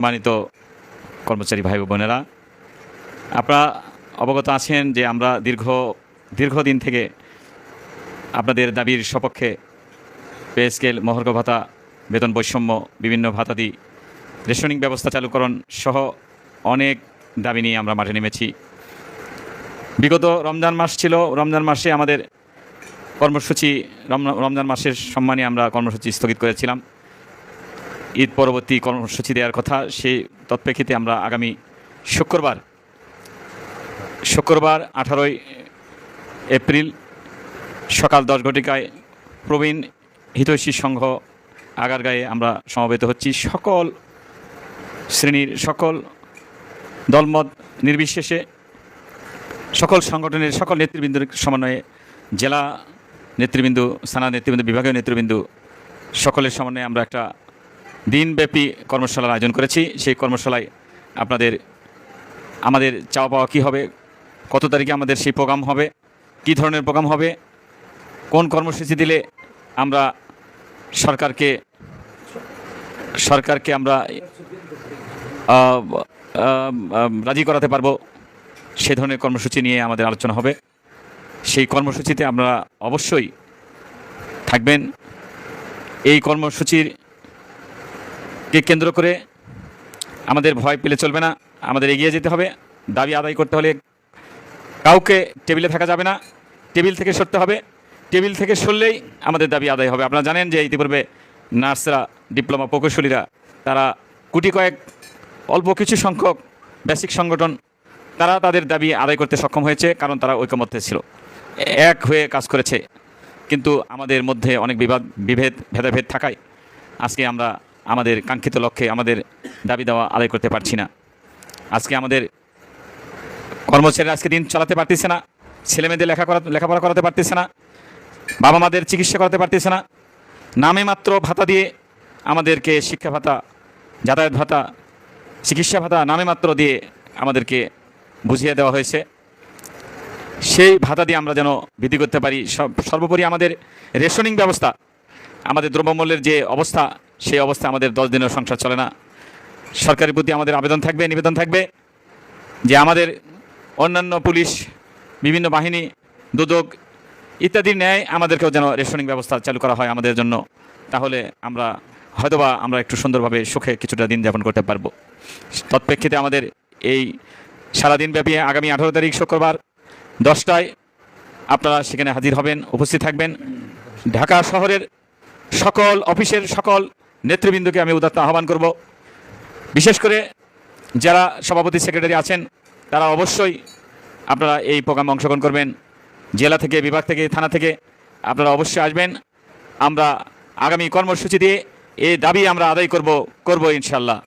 সম্মানিত কর্মচারী ভাই বোনেরা, আপনারা অবগত আছেন যে আমরা দীর্ঘ, দীর্ঘদিন থেকে আপনাদের দাবির সপক্ষে পে স্কেল মহর্ঘ ভাতা বেতন বৈষম্য, বিভিন্ন ভাতাদি রেশনিং ব্যবস্থা চালুকরণ সহ অনেক দাবি নিয়ে আমরা মাঠে নেমেছি। বিগত রমজান মাস ছিল, রমজান মাসে আমাদের কর্মসূচি রম- রমজান মাসের সম্মানে আমরা কর্মসূচি স্থগিত করেছিলাম। ঈদ পরবর্তী কর্মসূচি দেওয়ার কথা, সেই তৎপ্রেক্ষিতে আমরা আগামী শুক্রবার শুক্রবার আঠারোই এপ্রিল সকাল দশ ঘটিকায় প্রবীণ হিতৈষী সংঘ আগারগাঁয়ে আমরা সমবেত হচ্ছি। সকল শ্রেণির, সকল দলমত নির্বিশেষে, সকল সংগঠনের, সকল নেতৃবৃন্দের সমন্বয়ে জেলা নেতৃবৃন্দ স্থানা নেতৃবৃন্দ, বিভাগীয় নেতৃবৃন্দ সকলের সমন্বয়ে আমরা একটা দিনব্যাপী কর্মশালার আয়োজন করেছি। সেই কর্মশালায় আপনাদের, আমাদের চাওয়া পাওয়া কী হবে? কত তারিখে আমাদের সেই প্রোগ্রাম হবে? কী ধরনের প্রোগ্রাম হবে? কোন কর্মসূচি দিলে আমরা সরকারকে সরকারকে আমরা রাজি করাতে পারব? সে ধরনের কর্মসূচি নিয়ে আমাদের আলোচনা হবে। সেই কর্মসূচিতে আমরা অবশ্যই থাকবেন। এই কর্মসূচির কে কেন্দ্র করে আমাদের ভয় পেলে চলবে না, আমাদের এগিয়ে যেতে হবে। দাবি আদায় করতে হলে কাউকে টেবিলে থাকা যাবে না, টেবিল থেকে সরতে হবে। টেবিল থেকে সরলেই আমাদের দাবি আদায় হবে। আপনারা জানেন যে ইতিপূর্বে নার্সরা, ডিপ্লোমা প্রকৌশলীরা, তারা কোটি কয়েক, অল্প কিছু সংখ্যক বেসিক সংগঠন, তারা তাদের দাবি আদায় করতে সক্ষম হয়েছে, কারণ তারা ঐকমত্যে ছিল। এক হয়ে কাজ করেছে। কিন্তু আমাদের মধ্যে অনেক বিবাদ, বিভেদ, ভেদাভেদ থাকায় আজকে আমরা আমাদের কাঙ্ক্ষিত লক্ষ্যে আমাদের দাবি দেওয়া আদায় করতে পারছি না। আজকে আমাদের কর্মচারীরা আজকে দিন চালাতে পারতেছে না, ছেলেমেয়েদের লেখা করা লেখাপড়া করাতে পারতেছে না বাবা মাদের চিকিৎসা করাতে পারতেছে না। নামে মাত্র ভাতা দিয়ে আমাদেরকে শিক্ষা ভাতা, যাতায়াত ভাতা, চিকিৎসা ভাতা নামে মাত্র দিয়ে আমাদেরকে বুঝিয়ে দেওয়া হয়েছে। সেই ভাতা দিয়ে আমরা যেন বৃদ্ধি করতে পারি। সর্বোপরি আমাদের রেশনিং ব্যবস্থা, আমাদের দ্রব্যমূল্যের যে অবস্থা সেই অবস্থা আমাদের দশ দিনের সংসার চলে না। সরকারের প্রতি আমাদের আবেদন থাকবে, নিবেদন থাকবে যে আমাদের অন্যান্য পুলিশ, বিভিন্ন বাহিনী, দুদক ইত্যাদির ন্যায় আমাদেরকেও যেন রেশনিং ব্যবস্থা চালু করা হয় আমাদের জন্য। তাহলে আমরা হয়তোবা আমরা একটু সুন্দরভাবে সুখে কিছুটা দিন যাপন করতে পারব। তৎপ্রেক্ষিতে আমাদের এই সারাদিন ব্যাপী আগামী আঠারো তারিখ শুক্রবার দশটায় আপনারা সেখানে হাজির হবেন, উপস্থিত থাকবেন। ঢাকা শহরের সকল, অফিসের সকল নেতৃবৃন্দকে আমি উদাত্ত আহ্বান করব। বিশেষ করে যারা সভাপতি সেক্রেটারি আছেন, তারা অবশ্যই আপনারা এই প্রোগ্রামে অংশগ্রহণ করবেন। জেলা থেকে, বিভাগ থেকে, থানা থেকে আপনারা অবশ্যই আসবেন। আমরা আগামী কর্মসূচি দিয়ে এই দাবি আমরা আদায় করব করব ইনশাল্লাহ